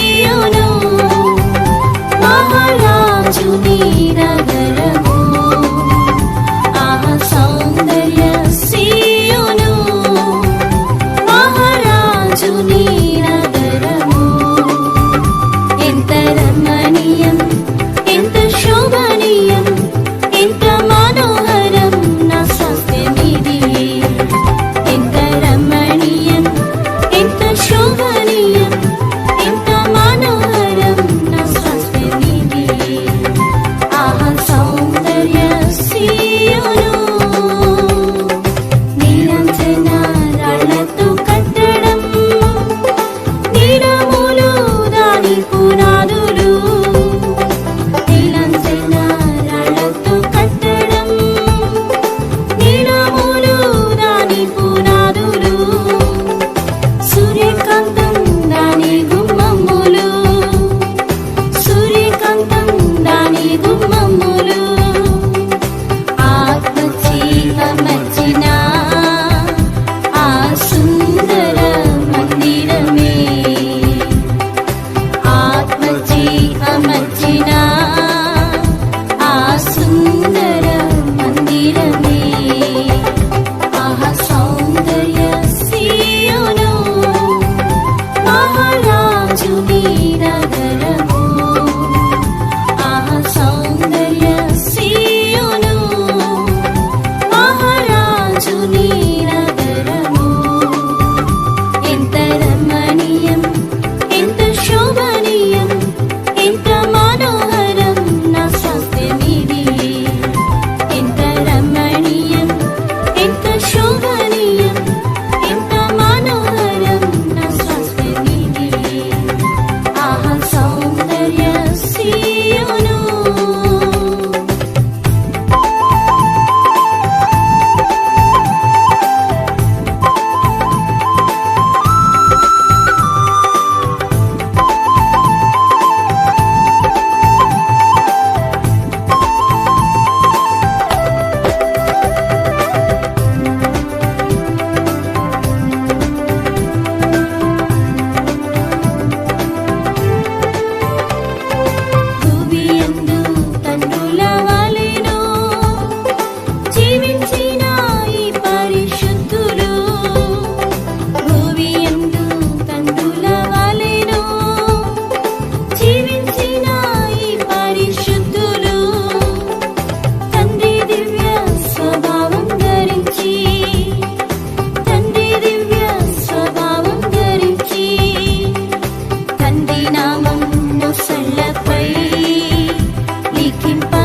দিও மச்சினா ஆ சுந்தர மந்திரம் simple.